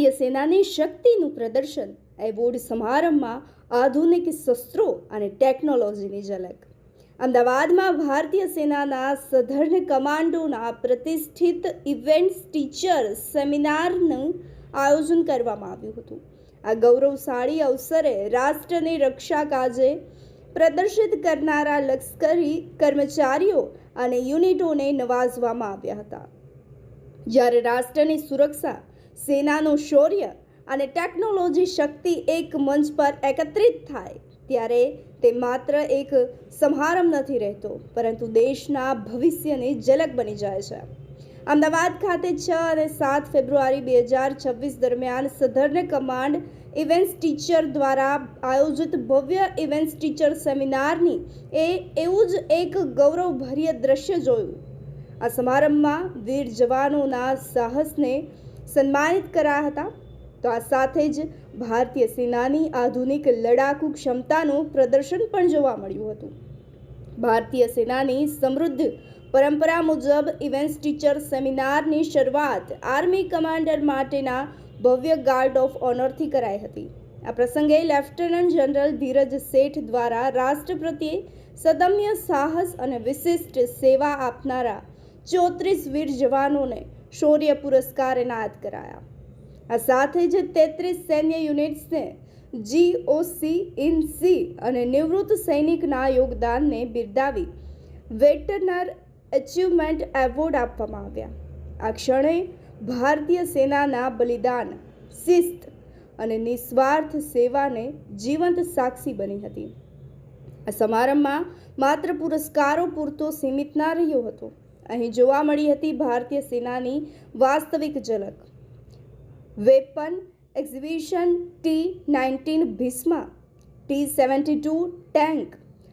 ભારતીય સેનાની શક્તિનું પ્રદર્શન એવોર્ડ સમારંભમાં આધુનિક શસ્ત્રો અને ટેકનોલોજીની ઝલક. અમદાવાદમાં ભારતીય સેનાના સધર્ન કમાન્ડોના પ્રતિષ્ઠિત ઇવેન્ટ્સ ટીચર સેમિનારનું આયોજન કરવામાં આવ્યું હતું. આ ગૌરવશાળી અવસરે રાષ્ટ્રની રક્ષા કાજે પ્રદર્શિત કરનારા લશ્કરી કર્મચારીઓ અને યુનિટોને નવાજવામાં આવ્યા હતા. જ્યારે રાષ્ટ્રની સુરક્ષા સેનાનું શૌર્ય અને ટેકનોલોજી શક્તિ એક મંચ પર એકત્રિત થાય, ત્યારે તે માત્ર એક સમારંભ નથી રહેતો, પરંતુ દેશના ભવિષ્યની ઝલક બની જાય છે. અમદાવાદ ખાતે છ અને સાત ફેબ્રુઆરી બે હજાર છવ્વીસ દરમિયાન સધર્ન કમાન્ડ ઇવેન્ટ્સ ટીચર દ્વારા આયોજિત ભવ્ય ઇવેન્ટ્સ ટીચર સેમિનારની એ, એવું જ એક ગૌરવભર્ય દ્રશ્ય જોયું. આ સમારંભમાં વીર જવાનોના સાહસને સન્માનિત કરાયા હતા. તો આ સાથે જ ભારતીય સેનાની આધુનિક લડાકુ ક્ષમતાનું પ્રદર્શન પણ જોવા મળ્યું હતું. ભારતીય સેનાની સમૃદ્ધ પરંપરા મુજબ ઇવેન્ટ્સ ટીચર સેમિનારની શરૂઆત આર્મી કમાન્ડર માટેના ભવ્ય ગાર્ડ ઓફ ઓનરથી કરાઈ હતી. આ પ્રસંગે લેફ્ટનન્ટ જનરલ ધીરજ શેઠ દ્વારા રાષ્ટ્ર પ્રત્યે સદમ્ય સાહસ અને વિશિષ્ટ સેવા આપનારા ચોત્રીસ વીર જવાનોને શૌર્ય પુરસ્કાર એનાયત કરાયા. આ સાથે જ તેત્રીસ સૈન્ય યુનિટ્સને જીઓસી ઇન સી અને નિવૃત્ત સૈનિકના યોગદાનને બિરદાવી વેટરનર એચિવમેન્ટ એવોર્ડ આપવામાં આવ્યા. આ ક્ષણે ભારતીય સેનાના બલિદાન, શિસ્ત અને નિસ્વાર્થ સેવાને જીવંત સાક્ષી બની હતી. આ સમારંભમાં માત્ર પુરસ્કારો પૂરતો સીમિત ના રહ્યો હતો. અહીં જોવા મળી હતી ભારતીય સેનાની વાસ્તવિક ઝલક. Weapon exhibition T nineteen Bhishma, T seventy two tank,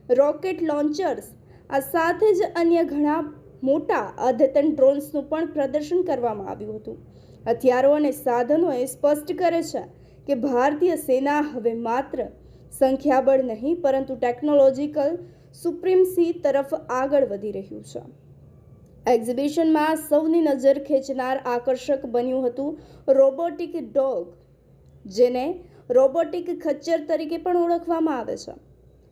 rocket launchers, આ સાથે જ અન્ય ઘણા મોટા અદ્યતન ડ્રોન્સનું પણ પ્રદર્શન કરવામાં આવ્યું હતું. હથિયારો અને સાધનો એ સ્પષ્ટ કરે છે કે ભારતીય સેના હવે માત્ર સંખ્યાબળ નહીં, પરંતુ ટેકનોલોજીકલ સુપ્રીમસી તરફ આગળ વધી રહ્યું છે. એક્ઝિબિશનમાં સૌની નજર ખેંચનાર આકર્ષક બન્યું હતું રોબોટિક ડોગ, જેને રોબોટિક ખચ્ચર તરીકે પણ ઓળખવામાં આવે છે.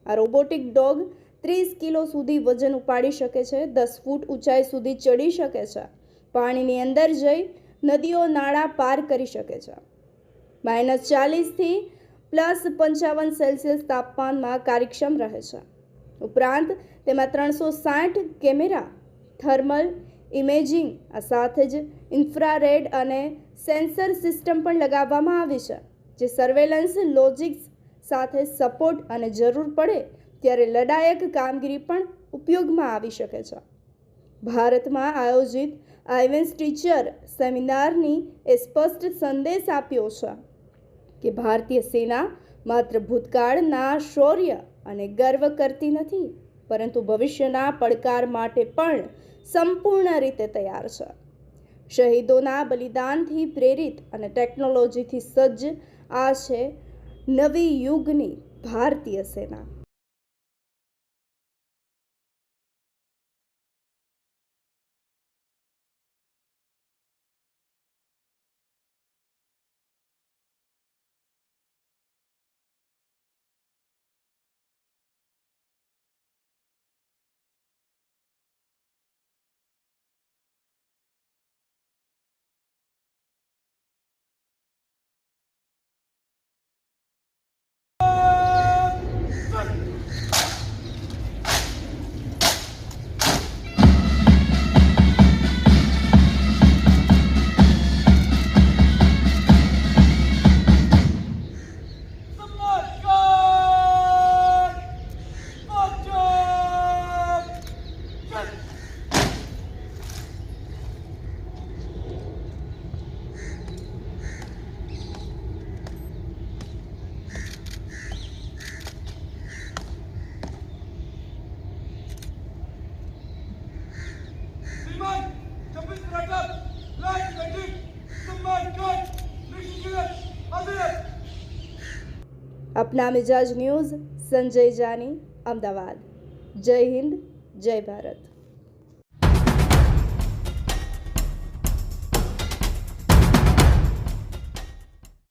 આ રોબોટિક ડોગ ત્રીસ કિલો સુધી વજન ઉપાડી શકે છે, દસ ફૂટ ઊંચાઈ સુધી ચડી શકે છે, પાણીની અંદર જઈ નદીઓ નાળા પાર કરી શકે છે. માઇનસ ચાલીસથી પ્લસ પંચાવન સેલ્સિયસ તાપમાનમાં કાર્યક્ષમ રહે છે. ઉપરાંત તેમાં ત્રણસો સાઠ કેમેરા થર્મલ ઇમેજિંગ, આ સાથે જ ઇન્ફ્રારેડ અને સેન્સર સિસ્ટમ પણ લગાવવામાં આવી છે, જે સર્વેલન્સ, લોજિક્સ સાથે સપોર્ટ અને જરૂર પડે ત્યારે લડાયક કામગીરી પણ ઉપયોગમાં આવી શકે છે. ભારતમાં આયોજિત આઈવેન્સ ટીચર સેમિનારની એ સ્પષ્ટ સંદેશ આપ્યો છે કે ભારતીય સેના માત્ર ભૂતકાળના શૌર્ય અને ગર્વ કરતી નથી પરંતુ ભવિષ્યના પડકાર માટે પણ સંપૂર્ણ રીતે તૈયાર છે. શહીદોના બલિદાનથી પ્રેરિત અને ટેકનોલોજીથી સજ્જ આ છે નવી યુગની ભારતીય સેના. અપના મિજાજ ન્યૂઝ સંજય જાની અમદાવાદ જય હિન્દ જય ભારત